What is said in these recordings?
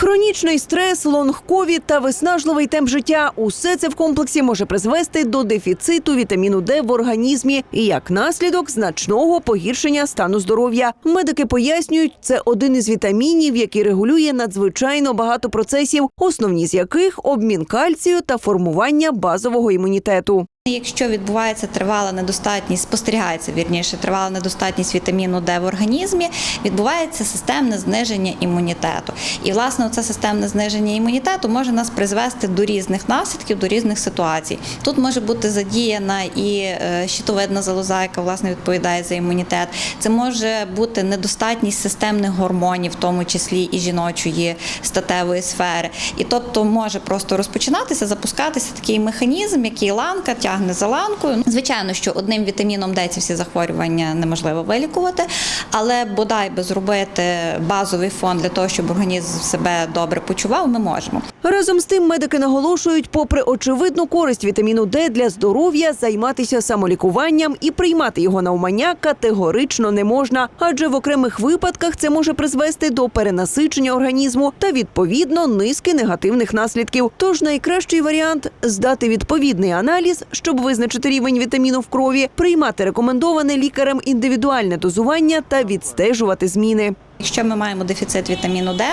Хронічний стрес, лонг-ковід та виснажливий темп життя – усе це в комплексі може призвести до дефіциту вітаміну Д в організмі і як наслідок значного погіршення стану здоров'я. Медики пояснюють, це один із вітамінів, який регулює надзвичайно багато процесів, основні з яких обмін кальцію та формування базового імунітету. Якщо відбувається тривала недостатність, спостерігається вірніше тривала недостатність вітаміну Д в організмі, відбувається системне зниження імунітету. І власне це системне зниження імунітету може нас призвести до різних наслідків, до різних ситуацій. Тут може бути задіяна і е, щитовидна залоза, яка власне відповідає за імунітет. Це може бути недостатність системних гормонів, в тому числі і жіночої статевої сфери. І тобто може просто розпочинатися, запускатися такий механізм, який ланка тягне за ланкою. Звичайно, що одним вітаміном Д ці всі захворювання неможливо вилікувати, але бодай би зробити базовий фон для того, щоб організм себе добре почував, ми можемо. Разом з тим медики наголошують, попри очевидну користь вітаміну Д для здоров'я, займатися самолікуванням і приймати його на умання категорично не можна, адже в окремих випадках це може призвести до перенасичення організму та відповідно низки негативних наслідків. Тож найкращий варіант здати відповідний аналіз, щоб визначити рівень вітаміну в крові, приймати рекомендоване лікарем індивідуальне дозування та відстежувати зміни. Якщо ми маємо дефіцит вітаміну Д,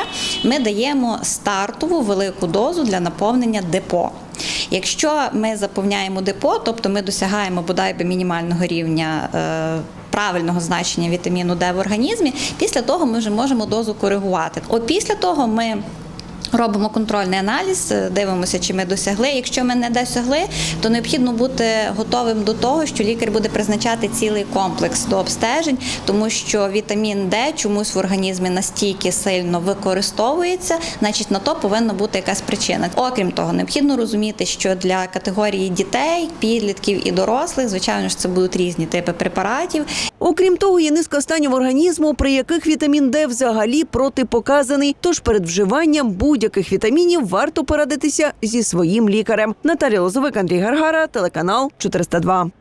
ми даємо стартову велику дозу для наповнення депо. Якщо ми заповняємо депо, тобто ми досягаємо бодай би мінімального рівня. е, Правильного значення вітаміну Д в організмі, після того ми вже можемо дозу коригувати. От після того ми робимо контрольний аналіз, е, дивимося, чи ми досягли. Якщо ми не досягли, то необхідно бути готовим до того, що лікар буде призначати цілий комплекс до обстежень, тому що вітамін Д чомусь в організмі настільки сильно використовується, значить на то повинна бути якась причина. Окрім того, необхідно розуміти, що для категорії дітей, підлітків і дорослих, звичайно ж, це будуть різні типи препаратів. Окрім того, є низка станів організму, при яких вітамін Д взагалі протипоказаний. Тож перед вживанням будь-яких вітамінів варто порадитися зі своїм лікарем. Наталія Лозовик, Андрій Гаргара, телеканал 402.